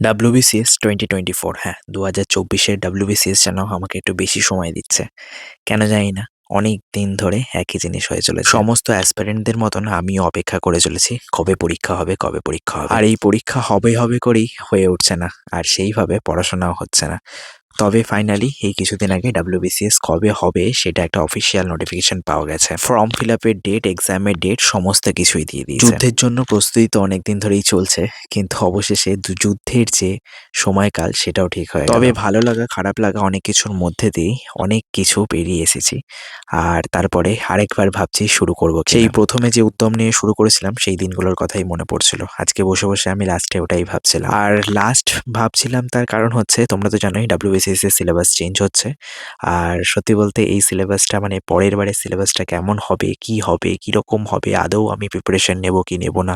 WBCS twenty twenty four হ্যাঁ দু হাজার চব্বিশের ডাব্লিউবিসিএস যেন আমাকে একটু বেশি সময় দিচ্ছে। কেন জানি না, অনেক দিন ধরে একই জিনিস হয়ে চলেছে। সমস্ত অ্যাসপারেন্টদের মতন আমি অপেক্ষা করে চলেছি, কবে পরীক্ষা হবে, কবে পরীক্ষা হবে। আর এই পরীক্ষা হবে হবে করেই হয়ে উঠছে না, আর সেইভাবে পড়াশোনাও হচ্ছে না। তবে ফাইনালি এই কিছুদিন আগে ডাব্লিউবিসিএস কবে হবে সেটা একটা অফিসিয়াল নোটিফিকেশন পাওয়া গেছে। ফর্ম ফিল আপের ডেট এক্সামের ডেট সমস্ত কিছুই দিয়ে দিয়েছে। যুদ্ধের জন্য প্রস্তুতি তো অনেকদিন ধরেই চলছে কিন্তু অবশেষে যুদ্ধের যে সময়কাল সেটাও ঠিক হয় তবে ভালো লাগা খারাপ লাগা অনেক কিছুর মধ্যে দিয়ে অনেক কিছু পেরিয়ে এসেছি। আর তারপরে আরেকবার ভাবছি শুরু করব সেই প্রথমে যে উদ্যম নিয়ে শুরু করেছিলাম সেই দিনগুলোর কথাই মনে পড়ছিল। আজকে বসে বসে আমি লাস্টে ওটাই ভাবছিলাম। আর লাস্ট ভাবছিলাম তার কারণ হচ্ছে তোমরা তো জানোই ডাব্লিউবিসিএস এর সিলেবাস চেঞ্জ হচ্ছে। আর সত্যি বলতে এই সিলেবাসটা মানে পরের বারের সিলেবাসটা কেমন হবে কি হবে কি রকম হবে আদৌ আমি প্রিপারেশন নেব কি নেব না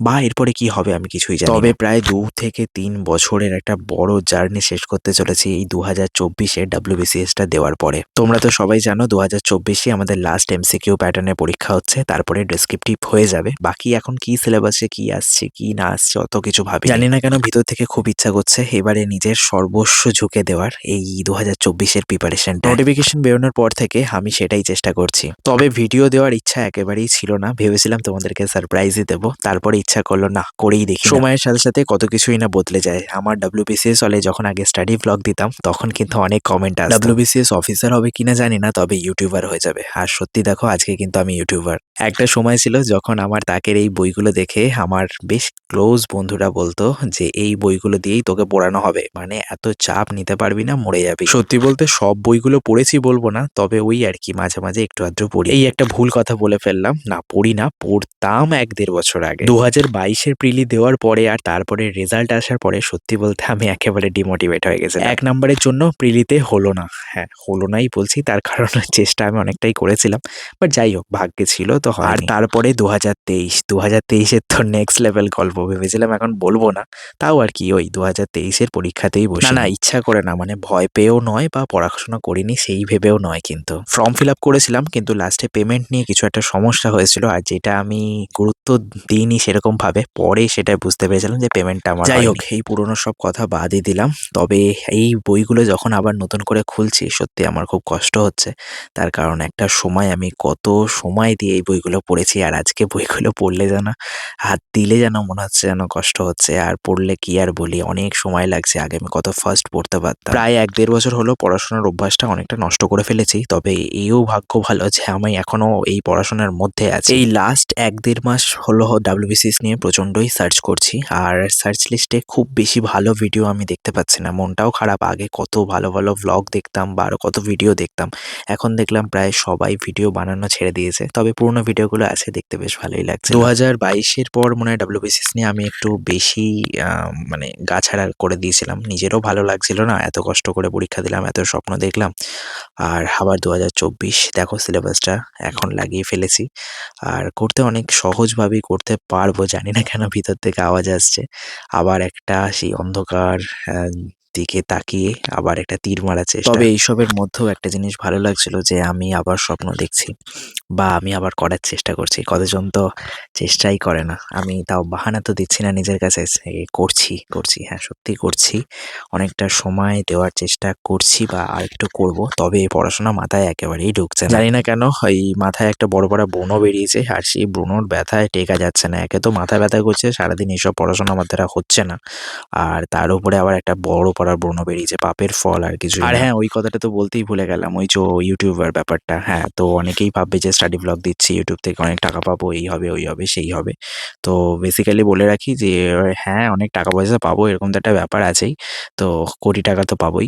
বা এরপরে কি হবে আমি কিছুই জানি তবে প্রায় দু থেকে তিন বছরের একটা বড় জার্নি শেষ করতে চলেছি এই দু হাজার চব্বিশে ডাব্লিউবিসিএসটা দেওয়ার পরে। তোমরা তো সবাই জানো দু হাজার চব্বিশে আমাদের লাস্ট এমসিকিউ প্যাটার্নের পরীক্ষা হচ্ছে তারপরে ডেসক্রিপটিভ হয়ে যাবে। বাকি এখন কি সিলেবাসে কি আসছে কি না আসছে অত কিছু ভাবি জানি না কেন ভিতর থেকে খুব ইচ্ছা করছে এবারে নিজের সর্বস্ব ঝুঁকে দেওয়ার এই দু হাজার চব্বিশের প্রিপারেশন নোটিফিকেশন বেরোনোর পর থেকে আমি সেটাই চেষ্টা করছি। তবে ভিডিও দেওয়ার ইচ্ছা একেবারেই ছিল না। ভেবেছিলাম তোমাদেরকে সারপ্রাইজই দেবো। তারপরে ইচ্ছা করল না করেই দেখি সময়ের সাথে সাথে কত কিছুই না বদলে যায়। আমার ডাব্লিউবিসিএস হলে যখন আগে স্টাডি ব্লগ দিতাম তখন কিন্তু অনেক কমেন্ট আসতো। ডাব্লিউবিসিএস অফিসার হবে কিনা জানি না তবে ইউটিউবার হয়ে যাবে। আর সত্যি দেখো আজকে কিন্তু আমি ইউটিউবার একটা সময় ছিল যখন আমার তাকের এই বইগুলো দেখে আমার বেশ ক্লোজ বন্ধুরা বলতো যে এই বইগুলো দিয়েই তোকে পড়ানো হবে। মানে এত চাপ নিতে পারবি না মরে যাবি। সত্যি বলতে সব বইগুলো পড়েছি বলব না তবে ওই আর কি মাঝে মাঝে একটু আধটু পড়ি। এই একটা ভুল কথা বলে ফেললাম। না পড়ি না পড়তাম এক দেড় বছর আগে। দু হাজার বাইশের প্রিলি দেওয়ার পরে আর তারপরে রেজাল্ট আসার পরে সত্যি বলতে আমি একেবারে ডিমোটিভেট হয়ে গেছি এক নম্বরের জন্য প্রিলিতে হলো না। হ্যাঁ হলো নাই বলছি তার কারণ চেষ্টা আমি অনেকটাই করেছিলাম। বাট যাই হোক ভাগ্যে ছিল তো আর তারপরে দু হাজার তেইশ দু হাজার তেইশের তো নেক্সট লেভেল গল্প ভেবেছিলাম এখন বলব না। তাও আর কি ওই দু হাজার তেইশের পরীক্ষাতেই বসে। না না ইচ্ছা করে না মানে ভয় পেয়েও নয় বা পড়াশোনা করিনি সেই ভেবেও নয় কিন্তু। ফর্ম ফিল আপ করেছিলাম কিন্তু লাস্টে পেমেন্ট নিয়ে কিছু একটা সমস্যা হয়েছিল আর যেটা আমি গুরুত্ব দিইনি সেরকম ভাবে পরে সেটা বুঝতে পেরেছিলাম যে পেমেন্টটা আমার যাই হোক এই পুরোনো সব কথা বাদই দিলাম। তবে এই বইগুলো যখন আবার নতুন করে খুলছি সত্যি আমার খুব কষ্ট হচ্ছে। তার কারণ একটা সময় আমি কত সময় দিয়ে এই বইগুলো পড়েছি আর আজকে বইগুলো পড়লে যেন হাত দিলে যেন মনে হচ্ছে যেন কষ্ট হচ্ছে। আর পড়লে কি আর বলি? অনেক সময় লাগছে। আগে আমি কত ফার্স্ট পড়তে পারতাম। প্রায় এক দেড় বছর হলো পড়াশোনার অভ্যাসটা অনেকটা নষ্ট করে ফেলেছি, তবে এও ভাগ্য ভালো যে আমি এখনও এই পড়াশোনার মধ্যে আছি। এই লাস্ট এক দেড় মাস হলো ডাব্লিউবিসিএস নিয়ে প্রচণ্ডই সার্চ করছি, আর সার্চ লিস্টে খুব বেশি ভালো ভিডিও আমি দেখতে পাচ্ছি না। মনটাও খারাপ, আগে কত ভালো ভালো ভ্লগ দেখতাম বা আরও কত ভিডিও দেখতাম, এখন দেখলাম প্রায় সবাই ভিডিও বানানো ছেড়ে দিয়েছে, তবে পুরোনো ভিডিওগুলো আছে, দেখতে বেশ ভালোই লাগছে। দু হাজার বাইশের পর মনে হয় ডাব্লিউবিসিএস নিয়ে আমি একটু বেশি মানে গাছাড়া করে দিয়েছিলাম, নিজেরও ভালো লাগছিল না, এত কষ্ট করে পরীক্ষা দিলাম, এত স্বপ্ন দেখলাম। আর আবার দু হাজার চব্বিশ, দেখো সিলেবাসটা এখন লাগিয়ে ফেলেছি। আর করতে অনেক সহজভাবেই করতে পারব, জানি না কেন ভিতর থেকে আওয়াজ আসছে। আবার একটা সেই অন্ধকার দিকে তাকিয়ে আবার একটা তীর মারা চেষ্টা। তবে এইসবের মধ্যেও একটা জিনিস ভালো লাগছিল যে আমি আবার স্বপ্ন দেখছি বা আমি আবার করার চেষ্টা করছি। কতজন তো চেষ্টাই করে না। আমি তাও বাহানা তো দিচ্ছি না নিজের কাছে। করছি করছি হ্যাঁ সত্যি করছি। অনেকটা সময় দেওয়ার চেষ্টা করছি বা আর একটু করব। তবে এই পড়াশোনা মাথায় একেবারেই ঢুকছে না। জানি না কেন এই মাথায় একটা বড় বড় ব্রণও বেরিয়েছে আর সেই ব্রণর ব্যথায় টেকা যাচ্ছে না। একে তো মাথা ব্যথা করছে সারাদিন এইসব পড়াশোনা আমার দ্বারা হচ্ছে না। আর তার উপরে আবার একটা বড় পড়ার ব্রণ বেরিয়েছে পাপের ফল আর কিছু আর হ্যাঁ ওই কথাটা তো বলতেই ভুলে গেলাম ওই যে ইউটিউবার ব্যাপারটা হ্যাঁ তো অনেকেই ভাববে যে স্টাডি ব্লগ দিচ্ছি ইউটিউব থেকে অনেক টাকা পাবো এই হবে ওই হবে সেই হবে। তো বেসিক্যালি বলে রাখি যে হ্যাঁ অনেক টাকা পয়সা পাবো এরকম তো একটা ব্যাপার আছেই তো কোটি টাকা তো পাবোই।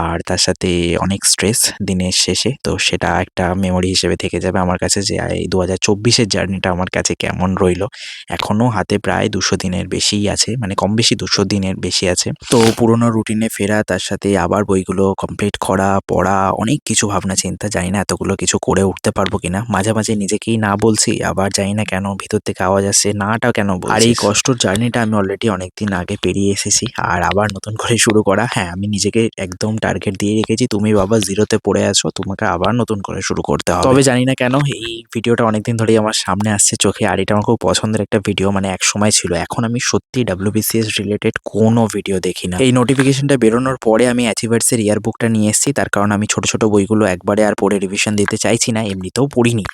আর তার সাথে অনেক স্ট্রেস দিনের শেষে তো সেটা একটা মেমোরি হিসেবে থেকে যাবে আমার কাছে যে এই দু হাজার চব্বিশের জার্নিটা আমার কাছে কেমন রইল? এখনও হাতে প্রায় দুশো দিনের বেশিই আছে মানে কম বেশি দুশো দিনের বেশি আছে। তো পুরোনো রুটিনে ফেরা তার সাথে আবার বইগুলো কমপ্লিট করা পড়া অনেক কিছু ভাবনা চিন্তা জানি না এতগুলো কিছু করে উঠতে পারব কিনা। মাঝে মাঝে নিজেকেই না বলছি আবার জানি না কেন ভিতর থেকে আওয়াজ আসছে নাটা কেন আর এই কষ্টর জার্নিটা আমি অলরেডি অনেকদিন আগে পেরিয়ে এসেছি আর আবার নতুন করে শুরু করা। হ্যাঁ আমি নিজেকে একদম টার্গেট দিয়ে রেখেছি তুমি বাবা জিরোতে পড়ে আছো তোমাকে আবার নতুন করে শুরু করতে হবে। তবে জানি না কেন এই ভিডিওটা অনেকদিন ধরেই আমার সামনে আসছে চোখে আর এটা আমার খুব পছন্দের একটা ভিডিও মানে এক সময় ছিল এখন আমি সত্যি ডাব্লিউবিসিএস রিলেটেড কোনো ভিডিও দেখি না। এই নোটিফিকেশনটা বেরোনোর পরে আমি অ্যাচিভার্সের ইয়ারবুকটা নিয়ে এসেছি। তার কারণ আমি ছোট ছোট বইগুলো একবারে আর পড়ে রিভিশন দিতে চাইছি না এমনিতেও পড়িনি।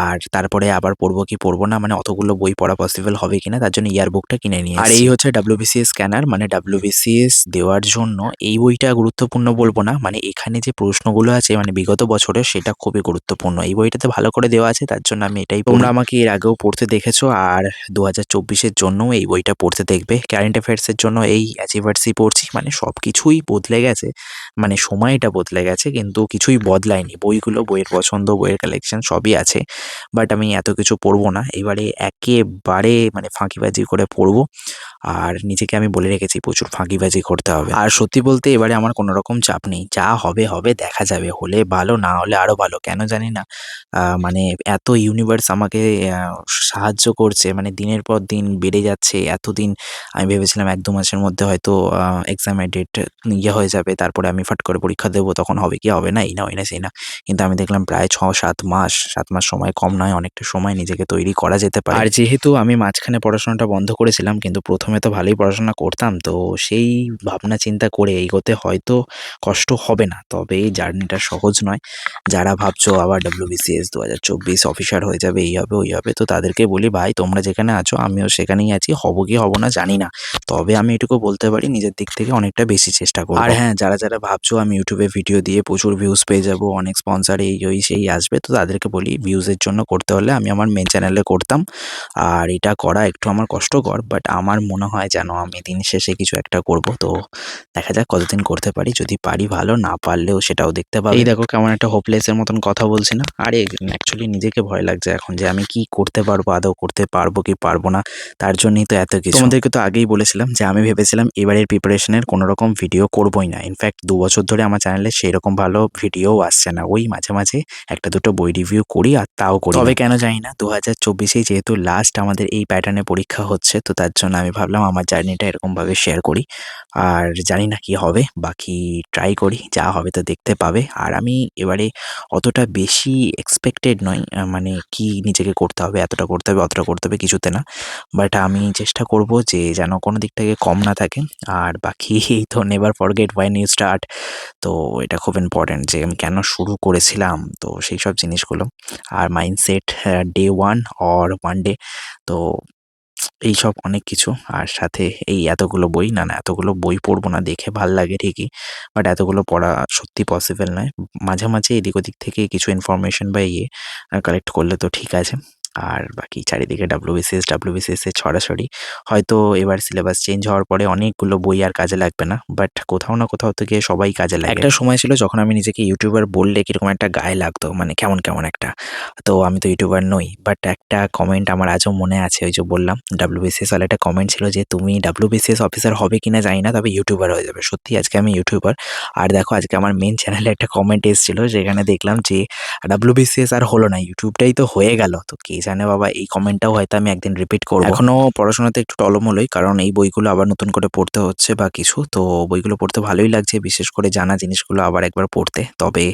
আর তারপরে আবার পড়ব কি পড়ব না মানে অতগুলো বই পড়া পসিবল হবে কিনা তার জন্য ইয়ারবুকটা কিনে নিয়ে আর এই হচ্ছে ডাব্লিউবিসিএস স্ক্যানার মানে ডাব্লিউবিসিএস দেওয়ার জন্য এই বইটা গুরুত্বপূর্ণ বলব না মানে এখানে যে প্রশ্নগুলো আছে মানে বিগত বছরের সেটা খুবই গুরুত্বপূর্ণ। এই বইটাতে ভালো করে দেওয়া আছে তার জন্য আমি এটাই তোমরা আমাকে এর আগেও পড়তে দেখেছ আর দু হাজার চব্বিশের জন্যও এই বইটা পড়তে দেখবে। কারেন্ট অ্যাফেয়ার্সের জন্য এই অ্যাচিভার্সই পড়ছি মানে সব কিছুই বদলে গেছে। মানে সময়টা বদলে গেছে, কিন্তু কিছুই বদলায়নি। বইগুলো, বইয়ের পছন্দ, বইয়ের কালেকশন সবই আছে। বাট আমি এত কিছু পড়ব না। এবারে একেবারে মানে ফাঁকিবাজি করে পড়ব। আর নিজেকে আমি বলে রেখেছি, প্রচুর ফাঁকিবাজি করতে হবে। আর সত্যি বলতে এবারে আমার কোনো রকম চাপ নেই। যা হবে হবে, দেখা যাবে। হলে ভালো, না হলে আরও ভালো। কেন জানি না মানে এত ইউনিভার্স আমাকে সাহায্য করছে। মানে দিনের পর দিন বেড়ে যাচ্ছে। এতদিন আমি ভেবেছিলাম এক দু মাসের মধ্যে হয়তো এক্সামের ডেট ইয়ে হয়ে যাবে, তারপরে আমি ফাট করে পরীক্ষা দেবো, তখন হবে কি, হবে না, এই না, ওই না, সেই না। কিন্তু আমি দেখলাম প্রায় ছ, সাত মাস সাত মাস সময় কম নয়, অনেকটা সময় নিজেকে তৈরি করা যেতে পারে। আর যেহেতু আমি মাঝখানে পড়াশোনাটা বন্ধ করেছিলাম, কিন্তু প্রথমে তো ভালোই পড়াশোনা করতাম, তো সেই ভাবনা চিন্তা করে এগোতে হয়তো কষ্ট হবে না। তবে এই জার্নিটা সহজ নয়। যারা ভাবছ আবার ডাব্লিউবিসিএস দু হাজার চব্বিশ অফিসার হয়ে যাবে, এই হবে, ওই হবে, তো তাদেরকে বলি, ভাই, তোমরা যেখানে আছো, আমিও সেখানেই আছি, হব কি, হব না, জানি না। তবে আমি এটুকু বলতে পারি, নিজের দিক থেকে অনেকটা বেশি চেষ্টা করব। আর হ্যাঁ যারা যারা ভাবছ আমি ইউটিউবে ভিডিও দিয়ে প্রচুর ভিউজ পেয়ে যাব অনেক স্পন্সার এই ওই সেই আসবে তো তাদেরকে বলি ভিউজের জন্য করতে হলে আমি আমার মেন চ্যানেলে করতাম। আর এটা করা একটু আমার কষ্টকর বাট আমার মনে হয় যেন আমি দিন শেষে কিছু একটা করব তো দেখা যাক কতদিন করতে পারি। যদি পারি ভালো না পারলেও সেটাও দেখতে পাবো। এই দেখো কেমন একটা হোপলেসের মতন কথা বলছি না? আরে অ্যাকচুয়ালি নিজেকে ভয় লাগছে এখন যে আমি কি করতে পারব আদৌ করতে পারব কি পারব না তার জন্যই তো এত কিছু। তোমাদেরকে তো আগেই বলেছিলাম যে আমি ভেবেছিলাম এবারের প্রিপারেশনের কোনো রকম ভিডিও করবই না। ইনফ্যাক্ট দু বছর ধরে আমার চ্যানেলে সেই রকম ভালো ভিডিও আসছে না। ওই মাঝে মাঝে একটা দুটো বই রিভিউ করি আর তাও করি তবে কেন জানি না দু হাজার চব্বিশে যেহেতু লাস্ট আমাদের এই প্যাটার্নে পরীক্ষা হচ্ছে, তো তার জন্য আমি ভাবলাম আমার জার্নিটা এরকমভাবে শেয়ার করি। আর জানি না কি হবে, বাকি ট্রাই করি, যা হবে তো দেখতে পাবে। আর আমি এবারে অতটা বেশি এক্সপেক্টেড নয় মানে কি নিজেকে করতে হবে, এতটা করতে হবে, অতটা করতে হবে কিছুতে না। বাট আমি চেষ্টা করব যে যেন কোনো দিক থেকে কম না থাকে। আর বাকি এই তো never forget why new start তো এটা খুব ইম্পর্ট্যান্ট যে আমি কেন শুরু করেছিলাম। তো সেই সব জিনিসগুলো। আর mindset day one or one day তো এইসব অনেক কিছু। আর সাথে এই এতগুলো বই, না না, এতগুলো বই পড়ব না দেখে ভালো লাগে ঠিকই। বাট এতগুলো পড়া সত্যি পসিবল নয়। মাঝে মাঝে এদিক ওদিক থেকে কিছু ইনফরমেশন বা ইয়ে কালেক্ট করলে তো ঠিক আছে। আর বাকি চারিদিকে ডাব্লিউবিসিএস ডাব্লিউবিসিএস ছড়াছড়ি। হয়তো এবার সিলেবাস চেঞ্জ হওয়ার পরে অনেকগুলো বই আর কাজে লাগবে না বাট কোথাও না কোথাও থেকে সবাই কাজে লাগে। একটা সময় ছিল যখন আমি নিজেকে ইউটিউবার বললে কীরকম একটা গায়ে লাগতো মানে কেমন কেমন একটা। তো আমি তো ইউটিউবার নই বাট একটা কমেন্ট আমার আজও মনে আছে, ওই যে বললাম ডাব্লিউবিসিএস ওয়ালা একটা কমেন্ট ছিল যে, তুমি ডাব্লিউবিসিএস অফিসার হবে কিনা জানি না, তবে ইউটিউবার হয়ে যাবে। সত্যি আজকে আমি ইউটিউবার আর দেখো, আজকে আমার মেন চ্যানেলে একটা কমেন্ট এসেছিল, যেখানে দেখলাম যে ডাব্লিউবিসিএস আর হলো না ইউটিউবটাই তো হয়ে গেল। তো কে জানে বাবা, এই কমেন্টটাও হয়তো আমি একদিন রিপিট করব। এখনও পড়াশোনাতে একটু টলমলোই কারণ এই বইগুলো আবার নতুন করে পড়তে হচ্ছে বা কিছু। তো বইগুলো পড়তে ভালোই লাগছে, বিশেষ করে জানা জিনিসগুলো আবার একবার পড়তে। তবে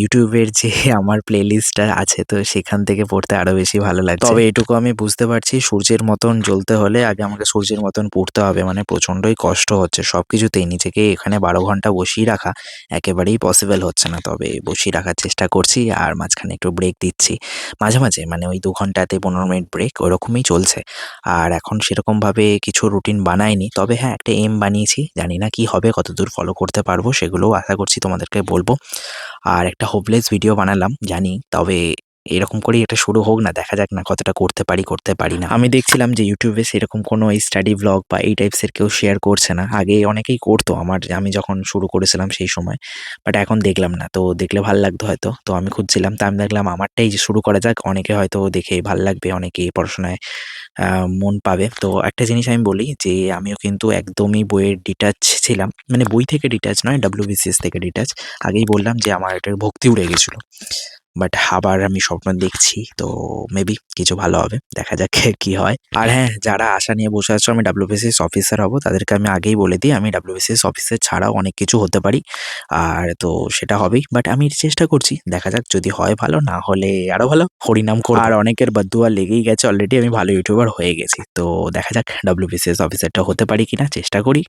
ইউটিউবের যে আমার প্লে আছে, তো সেখান থেকে পড়তে আরও বেশি ভালো লাগছে। তবে এটুকু আমি বুঝতে পারছি, সূর্যের মতন জ্বলতে হলে আগে আমাকে সূর্যের মতন পড়তে হবে। মানে প্রচণ্ডই কষ্ট হচ্ছে সব কিছুতেই নিজেকে এখানে বারো ঘণ্টা বসিয়ে রাখা একেবারেই পসিবল হচ্ছে না। তবে বসিয়ে রাখার চেষ্টা করছি, আর মাঝখানে একটু ব্রেক দিচ্ছি। মাঝে মাঝে মানে ওই দু ঘন্টাতে পনেরো মিনিট ব্রেক ওরকমই চলছে। আর এখন সেরকমভাবে কিছু রুটিন বানাইনি। তবে হ্যাঁ একটা এম বানিয়েছি। জানি না কি হবে, কতদূর ফলো করতে পারব, সেগুলোও আশা করছি তোমাদেরকে বলব। আর একটা হোপলেস ভিডিও বানালাম, জানি তবে এরকম করেই এটা শুরু হোক না, দেখা যাক না কতটা করতে পারি করতে পারি না। আমি দেখছিলাম যে ইউটিউবে সেরকম কোনো এই স্টাডি ব্লগ বা এই টাইপসের কেউ শেয়ার করছে না। আগে অনেকেই করতো আমার, আমি যখন শুরু করেছিলাম সেই সময় বাট এখন দেখলাম না। তো দেখলে ভালো লাগতো হয়তো। তো আমি খুঁজছিলাম, তো আমি দেখলাম আমারটাই যে শুরু করা যাক, অনেকে হয়তো দেখে ভালো লাগবে, অনেকে পড়াশোনায় মন পাবে। তো একটা জিনিস আমি বলি যে, আমিও কিন্তু একদমই বইয়ের ডিটাচ ছিলাম। মানে বই থেকে ডিটাচ নয় ডাব্লিউবিসিএস থেকে ডিটাচ আগেই বললাম যে আমার এটার ভক্তি উড়ে গেছিল। বাট আবার আমি স্বপ্ন দেখছি, তো মেবি কিছু ভালো হবে। দেখা যাক কি হয়। আর হ্যাঁ যারা আশা নিয়ে বসে আছো, আমি ডাব্লিউবিসিএস অফিসার হব। তাদেরকে আমি আগেই বলে দিই, আমি ডাব্লিউবিসিএস অফিসার ছাড়াও অনেক কিছু হতে পারি। আর তো সেটা হবেই। বাট আমি চেষ্টা করছি, দেখা যাক যদি হয় ভালো, না হলে আরও ভালো। হরিনাম করে আর অনেকের বদুয়া লেগেই গেছে অলরেডি আমি ভালো ইউটিউবার হয়ে গেছি। তো দেখা যাক ডাব্লিউবিসিএস অফিসারটা হতে পারি কিনা, চেষ্টা করি।